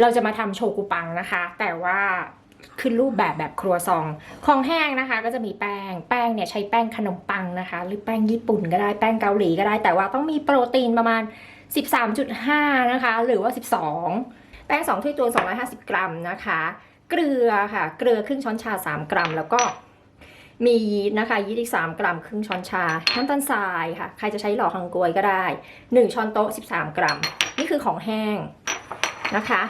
เราจะมาทำโชกุปังนะคะ แต่ว่าขึ้นรูปแบบแบบครัวซอง ของแห้งนะคะ ก็จะมีแป้ง แป้งเนี่ยใช้แป้งขนมปังนะคะ หรือแป้งญี่ปุ่นก็ได้ แป้งเกาหลีก็ได้ แต่ว่าต้องมีโปรตีนประมาณ 13.5 นะคะ หรือว่า 12 แป้ง2ถ้วยตวง250 กรัมนะคะ เกลือค่ะ เกลือครึ่งช้อนชา 3 กรัม แล้วก็มียีสต์นะคะยีสต์อีก3กรัมครึ่งช้อนชา น้ำตาลทรายค่ะ ใครจะใช้หล่อฮังกวยก็ได้ 1 ช้อนโต๊ะ 13 กรัม นี่คือของแห้งนะคะ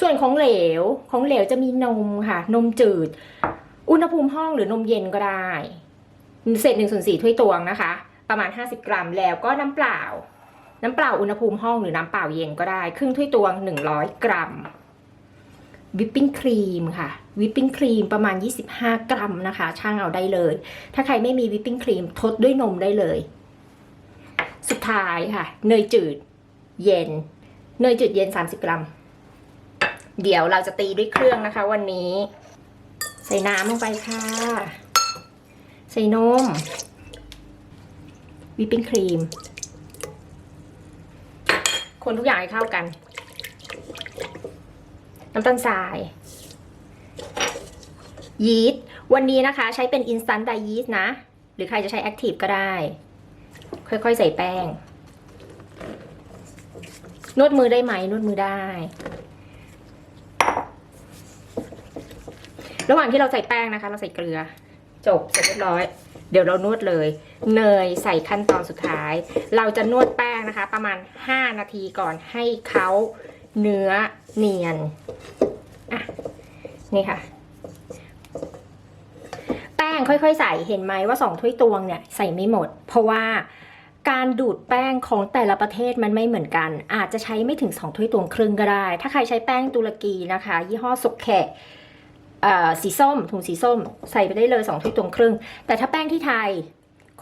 ส่วนของเหลวของเหลวจะมีนมค่ะ นมจืด อุณหภูมิห้องหรือนมเย็นก็ได้เศษหนึ่งส่วนสี่ถ้วยตวงนะคะ ประมาณ 50 กรัมแล้วก็น้ำเปล่า น้ำเปล่าอุณหภูมิห้องหรือน้ำเปล่าเย็นก็ได้ ครึ่งถ้วยตวง 100 กรัมวิปปิ้งครีมค่ะวิปปิ้งครีมประมาณ 25 กรัมนะคะ ช่างเอาได้เลย ถ้าใครไม่มีวิปปิ้งครีมทดด้วยนมได้เลย สุดท้ายค่ะ เนยจืดเย็น เนยจืดเย็น 30 กรัม เดี๋ยวเราจะตีด้วยเครื่องนะคะ วันนี้ ใส่น้ำลงไปค่ะ ใส่นม วิปปิ้งครีม คนทุกอย่างให้เข้ากัน น้ำตาลทราย ยีสต์วันนี้นะคะ ใช้เป็น instant dye yeast นะ หรือใครจะใช้ active ก็ได้ ค่อยๆ ใส่แป้ง นวดมือได้ไหม นวดมือได้ ระหว่างที่เราใส่แป้งนะคะ เราใส่เกลือ จบเสร็จเรียบร้อย เดี๋ยวเรานวดเลย เนยใส่ขั้นตอนสุดท้าย เราจะนวดแป้งนะคะ ประมาณ 5 นาทีก่อนให้เขาเนื้อเนียนอะนี่ค่ะ แป้งค่อยๆ ใส่เห็นไหมว่าสองถ้วยตวงเนี่ยใส่ไม่หมด เพราะว่าการดูดแป้งของแต่ละประเทศมันไม่เหมือนกัน อาจจะใช้ไม่ถึง2ถ้วยตวงครึ่งก็ได้ ถ้าใครใช้แป้งตุรกีนะคะ ยี่ห้อสุกแข สีส้มถุงสีส้ม ใส่ไปได้เลย2ถ้วยตวงครึ่ง แต่ถ้าแป้งที่ไทย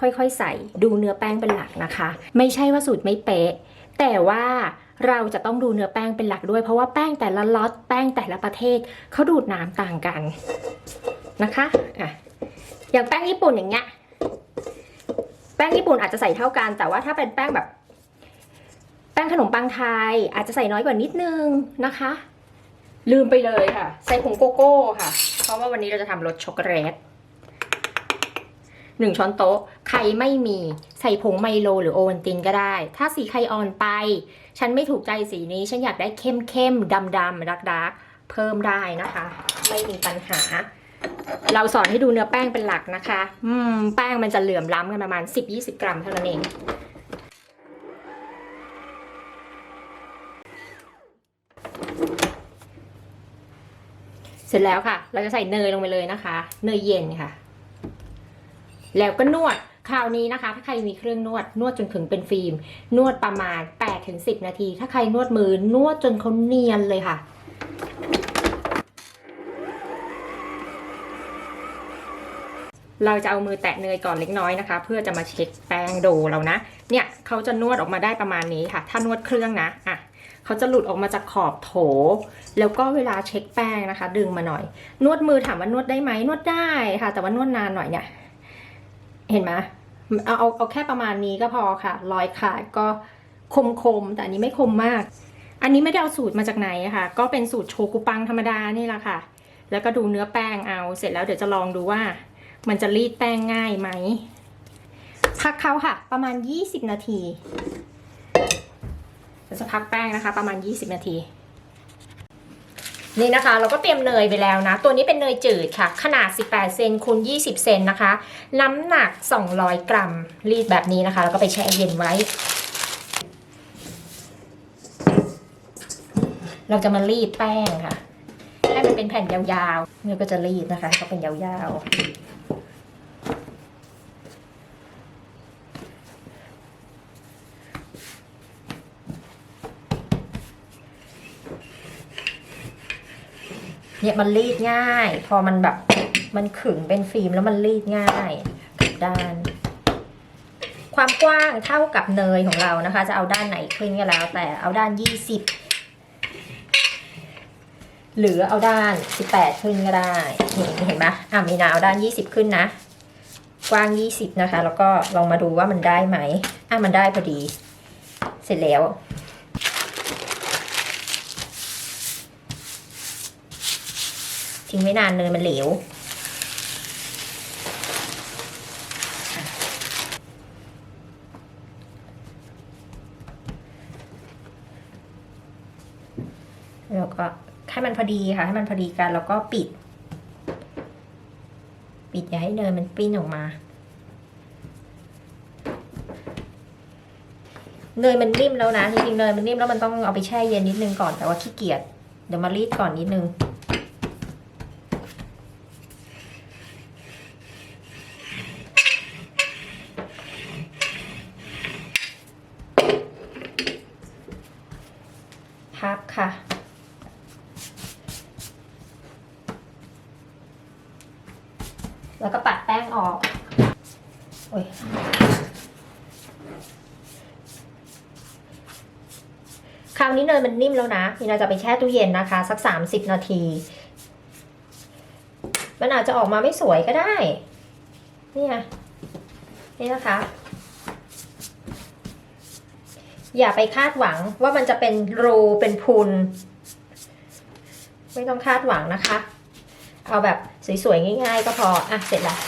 ค่อยๆ ใส่ดูเนื้อแป้งเป็นหลักนะคะ ไม่ใช่ว่าสูตรไม่เป๊ะ แต่ว่าเราจะต้องดูเนื้อแป้งเป็นหลักด้วย เพราะว่าแป้งแต่ละล็อตแป้งแต่ละประเทศเขาดูดน้ำต่างกันนะคะอะอย่างแป้งญี่ปุ่นอย่างเงี้ยแป้งญี่ปุ่นอาจจะใส่เท่ากัน แต่ว่าถ้าเป็นแป้งแบบ แป้งขนมปังไทยอาจจะใส่น้อยกว่านิดนึงนะคะ ลืมไปเลยค่ะ ใส่ผงโกโก้ค่ะ เพราะว่าวันนี้เราจะทำรสช็อกโกแลตหนึ่งช้อนโต๊ะใครไม่มี ใส่ผงไมโลหรือโอวัลตินก็ได้ ถ้าสีใครอ่อนไป ฉันไม่ถูกใจสีนี้ ฉันอยากได้เข้มเข้มดำดำดักดักเพิ่มได้นะคะ ไม่มีปัญหา เราสอนให้ดูเนื้อแป้งเป็นหลักนะคะ อืม แป้งมันจะเหลื่อมล้ำกันประมาณ 10-20 กรัมเท่านั้นเอง เสร็จแล้วค่ะ เราจะใส่เนยลงไปเลยนะคะ เนยเย็นค่ะ แล้วก็นวดคราวนี้นะคะ ถ้าใครมีเครื่องนวดนวดจนถึงเป็นฟิล์ม นวดประมาณ8-10 นาที ถ้าใครนวดมือนวดจนเขาเนียนเลยค่ะ เราจะเอามือแตะเนยก่อนเล็กน้อยนะคะ เพื่อจะมาเช็คแป้งโดเรานะ เนี่ยเขาจะนวดออกมาได้ประมาณนี้ค่ะ ถ้านวดเครื่องนะอะ เขาจะหลุดออกมาจากขอบโถ แล้วก็เวลาเช็คแป้งนะคะ ดึงมาหน่อย นวดมือถามว่านวดได้ไหมนวดได้ค่ะ แต่ว่านวดนานหน่อยเนี่ย เห็นไหมเอาเอาเอาแค่ประมาณนี้ก็พอค่ะรอยขาดก็คมคมๆแต่อันนี้ไม่คมมาก อันนี้ไม่ได้เอาสูตรมาจากไหนค่ะ ก็เป็นสูตรโชกุปังธรรมดานี่แหละค่ะ แล้วก็ดูเนื้อแป้งเอาเสร็จแล้วเดี๋ยวจะลองดูว่า มันจะรีดแป้งง่ายไหมพักเขาค่ะ ประมาณ 20 นาที จะพักแป้งนะคะ ประมาณ 20 นาที นี่นะคะ เราก็เตรียมเนยไปแล้วนะ ตัวนี้เป็นเนยจืดค่ะ ขนาด 18 เซนคูณ20 เซนนะคะ น้ำหนัก 200 กรัม รีดแบบนี้นะคะ แล้วก็ไปแช่เย็นไว้ เราจะมารีดแป้งค่ะ ให้มันเป็นแผ่นยาวๆเนี่ยก็จะรีดนะคะ ก็เป็นยาวๆ เนี่ยมันรีดง่าย พอมันแบบมันขึงเป็นฟิล์มแล้วมันรีดง่ายกับด้าน ความกว้างเท่ากับเนยของเรานะคะ จะเอาด้านไหนขึ้นก็แล้ว แต่เอาด้าน 20 หรือเอาด้าน 18 ขึ้นก็ได้นี่เห็นไหมอะมีนาเอาด้าน 20 ขึ้นนะ กว้าง 20 นะคะ แล้วก็ลองมาดูว่ามันได้ไหมอะมันได้พอดี เสร็จแล้ว ทิ้งไว้นานเนยมันเหลว แล้วก็ให้มันพอดีค่ะ ให้มันพอดีกันแล้วก็ปิด ปิดอย่าให้เนยมันปิ้นออกมา เนยมันนิ่มแล้วนะจริงๆเนยมันนิ่มแล้วมันต้องเอาไปแช่เย็นนิดนึงก่อนแต่ว่าขี้เกียจเดี๋ยวมารีดก่อนนิดนึง พับค่ะ แล้วก็ปัดแป้งออก โอ้ย คราวนี้เนยมันนิ่มแล้วนะนี่เราจะไปแช่ตู้เย็นนะคะ สัก 30 นาที มันอาจจะออกมาไม่สวยก็ได้นี่ไงนี่นะคะ อย่าไปคาดหวังว่ามันจะเป็นรูเป็นพุนไม่ต้องคาดหวังนะคะ เอาแบบสวยๆง่าย ๆ ก็พออะเสร็จแล้ว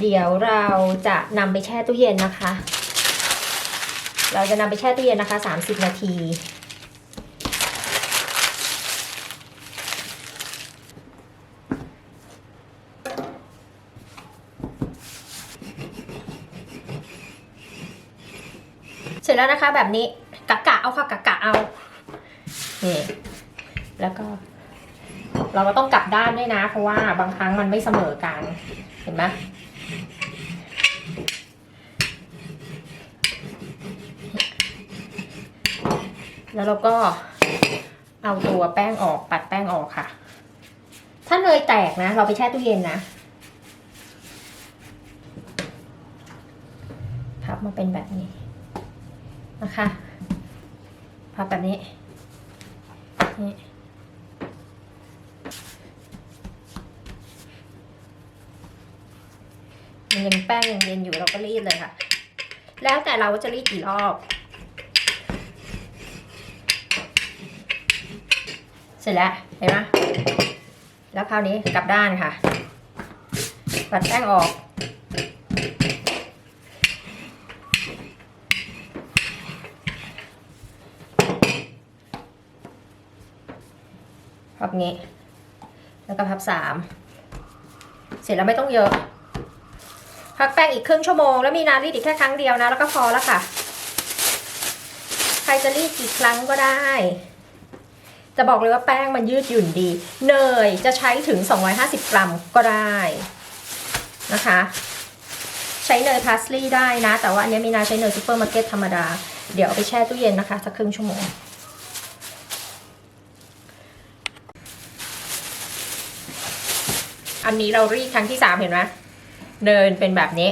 เดี๋ยวเราจะนำไปแช่ตู้เย็นนะคะ เราจะนำไปแช่ตู้เย็นนะคะ 30 นาทีเสร็จแล้วนะคะแบบนี้กะกะเอาค่ะกะกะเอานี่แล้วก็ เราก็ต้องกลับด้านด้วยนะ เพราะว่าบางครั้งมันไม่เสมอกัน เห็นไหม แล้วเราก็เอาตัวแป้งออกปัดแป้งออกค่ะ ถ้าเนยแตกนะ เราไปแช่ตู้เย็นนะพับมาเป็นแบบนี้นะคะพับแบบนี้นี่มันยังแป้งยังเย็นอยู่เราก็รีดเลยค่ะ แล้วแต่เราจะรีดกี่รอบ เส ร็จแล้วเห็นไหมแล้วคราวนี้กลับด้านค่ะปัดแป้งออก พับงี้ แล้วก็พับสาม เสร็จแล้วไม่ต้องเยอะ พักแป้งอีกครึ่งชั่วโมง แล้วมีน้ำรีดอีกแค่ครั้งเดียวนะ แล้วก็พอแล้วค่ะ ใครจะรีดกี่ครั้งก็ได้ จะบอกเลยว่าแป้งมันยืดหยุ่นดี เนยจะใช้ถึง 250 กรัมก็ได้นะคะ ใช้เนยพาสลีย์ได้นะ แต่ว่าอันนี้มีนาใช้เนยซูเปอร์มาร์เก็ตธรรมดา เดี๋ยวเอาไปแช่ตู้เย็นนะคะ สักครึ่งชั่วโมงอันนี้เรารีดครั้งที่สามเห็นไหมเนยเป็นแบบนี้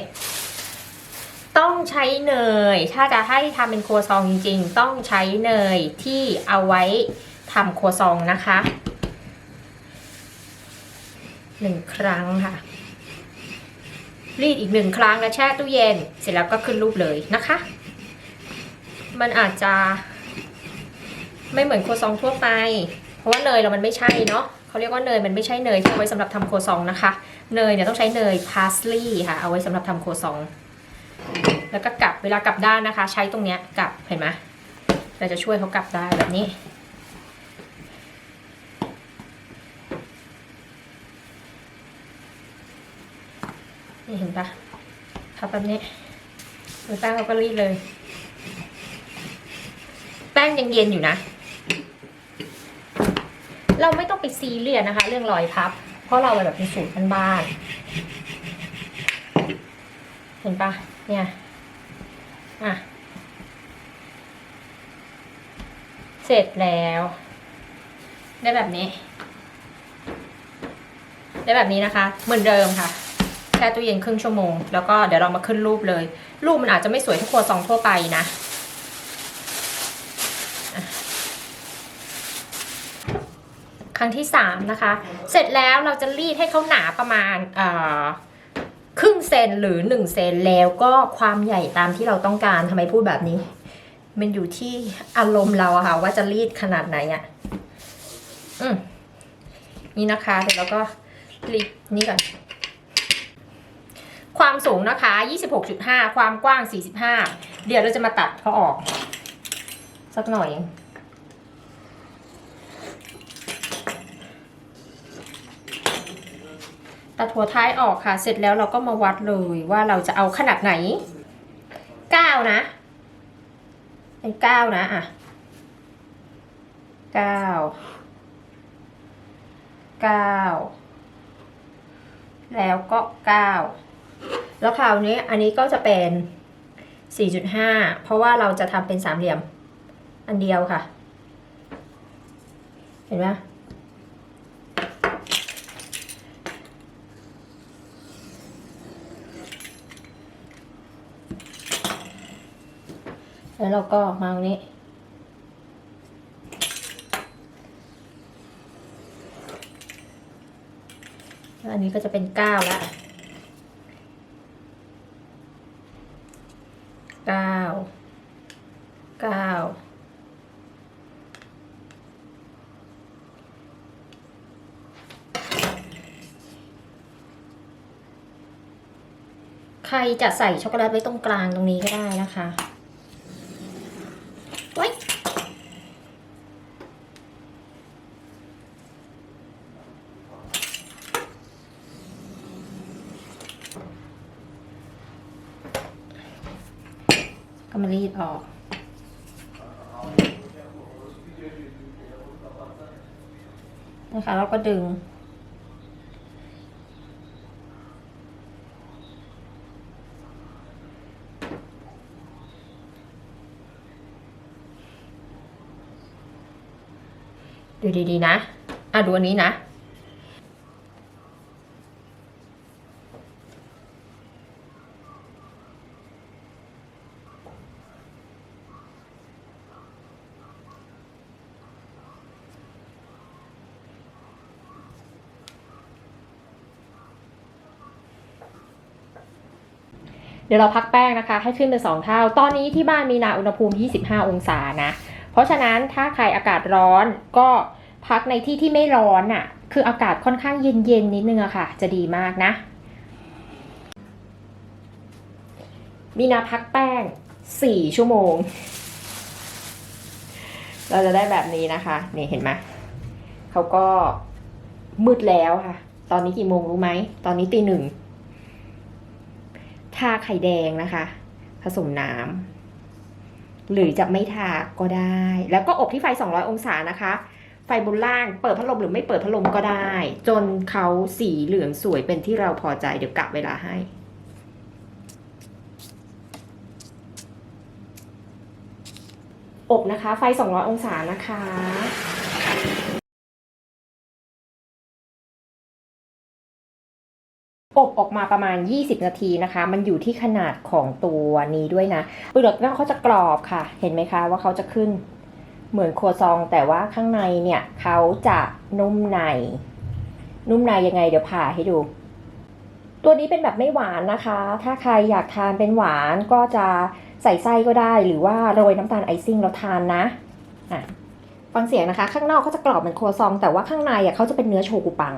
ต้องใช้เนย ถ้าจะให้ทำเป็นครัวซองจริง ๆ ต้องใช้เนยที่เอาไว้ ทำครัวซองนะคะหนึ่งครั้งค่ะ รีดอีกหนึ่งครั้งแล้วแช่ตู้เย็น เสร็จแล้วก็ขึ้นรูปเลยนะคะ มันอาจจะ ไม่เหมือนครัวซองทั่วไป เพราะว่าเนยเรามันไม่ใช่เนาะเขาเรียกว่าเนยมันไม่ใช่เนยที่เอาไว้สำหรับทำครัวซองนะคะ เนยเนี่ยต้องใช้เนยพาสลีย์ค่ะ เอาไว้สำหรับทำโครัวซอง แล้วก็กลับเวลากลับด้านนะคะ ใช้ตรงเนี้ยกลับเห็นไหมเราจะช่วยเขากลับได้แบบนี้ นี่เห็นปะพับแบบนี้มือแป้งเราก็รีดเลย แป้งยังเย็นอยู่นะ เราไม่ต้องไปซีเรียสนะคะ เรื่องรอยพับ เพราะเราแบบเป็นสูตรบ้านๆเห็นปะเนี่ย อะ เสร็จแล้ว ได้แบบนี้ ได้แบบนี้นะคะ เหมือนเดิมค่ะ ช่ตู้เย็นครึ่งชั่วโมง แล้วก็เดี๋ยวเรามาขึ้นรูปเลย รูปมันอาจจะไม่สวยทุกครัวซองทั่วไปนะครั้งที่สามนะคะ เสร็จแล้วเราจะรีดให้เขาหนาประมาณครึ่งเซนหรือหนึ่งเซนแล้วก็ความใหญ่ตามที่เราต้องการทำไมพูดแบบนี้ มันอยู่ที่อารมณ์เราอะค่ะ ว่าจะรีดขนาดไหนอะอืมนี่นะคะเดี๋ยวเราก็คลิกนี่ก่อน ความสูงนะคะ 26.5 ความกว้าง 45 เดี๋ยวเราจะมาตัดเขาออก สักหน่อยตัดหัวท้ายออกค่ะ เสร็จแล้วเราก็มาวัดเลยว่าเราจะเอาขนาดไหน 9 นะ เป็น 9 นะ อะ 9 9 แล้วก็ 9 แล้วคราวนี้อันนี้ก็จะเป็น 4.5 เพราะว่าเราจะทำเป็นสามเหลี่ยมอันเดียวค่ะ เห็นไหมแล้วเราก็มาตรงนี้แล้วอันนี้ก็จะเป็นเก้าละเก้า เก้า ใคร จะใส่ช็อกโกแลตไว้ตรงกลางตรงนี้ก็ได้นะคะไว้ก็มารีดออกนะคะแล้วก็ดึง ดูดีๆนะ อะดูอันนี้นะ เดี๋ยวเราพักแป้งนะคะ ให้ขึ้นเป็นสองเท่า ตอนนี้ที่บ้านมีนาอุณหภูมิ 25 องศานะ ราะฉะนั้นถ้าใครอากาศร้อนก็พักในที่ที่ไม่ร้อนอะ่ะ คืออากาศค่อนข้างเย็นๆนิดนึงอะค่ะ จะดีมากนะ มีนาพักแป้ง 4 ชั่วโมง เราจะได้แบบนี้นะคะ นี่เห็นไหมเขาก็มืดแล้วค่ะ ตอนนี้กี่โมงรู้ไหม ตอนนี้ตีหนึ่งทาไข่แดงนะคะ ผสมน้ำ หรือจะไม่ทาก็ได้ แล้วก็อบที่ไฟ 200 องศานะคะ ไฟบนล่างเปิดพัดลมหรือไม่เปิดพัดลมก็ได้ จนเขาสีเหลืองสวยเป็นที่เราพอใจเดี๋ยวกะเวลาให้อบนะคะ ไฟ 200 องศานะคะ อบออกมาประมาณ 20 นาทีนะคะ มันอยู่ที่ขนาดของตัวนี้ด้วยนะเปลือกนอกเขาจะกรอบค่ะ เห็นไหมคะว่าเขาจะขึ้น เหมือนครัวซอง แต่ว่าข้างในเนี่ยเขาจะนุ่มใน นุ่มในยังไงเดี๋ยวผ่าให้ดู ตัวนี้เป็นแบบไม่หวานนะคะ ถ้าใครอยากทานเป็นหวานก็จะใส่ไส้ก็ได้หรือว่าโรยน้ำตาลไอซิ่งแล้วทานนะอะฟังเสียงนะคะ ข้างนอกเขาจะกรอบเหมือนครัวซอง แต่ว่าข้างในอะเขาจะเป็นเนื้อโชกุปัง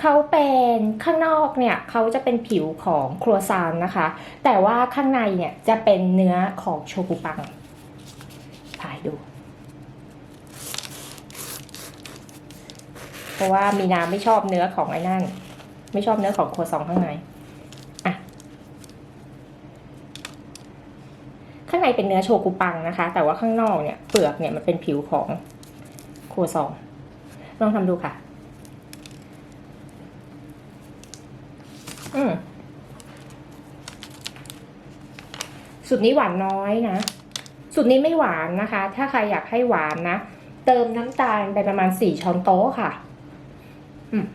เขาเป็นข้างนอกเนี่ยเขาจะเป็นผิวของครัวซานนะคะ แต่ว่าข้างในเนี่ยจะเป็นเนื้อของโชกุปังถ่ายดู เพราะว่ามีนาไม่ชอบเนื้อของไอ้นั่น ไม่ชอบเนื้อของครัวซองข้างในอะข้างในเป็นเนื้อโชกุปังนะคะ แต่ว่าข้างนอกเนี่ยเปลือกเนี่ยมันเป็นผิวของครัวซอง ลองทำดูค่ะ อืมสูตรนี้หวานน้อยนะสูตรนี้ไม่หวานนะคะ ถ้าใครอยากให้หวานนะ เติมน้ำตาลไปประมาณสี่ช้อนโต๊ะค่ะ อืม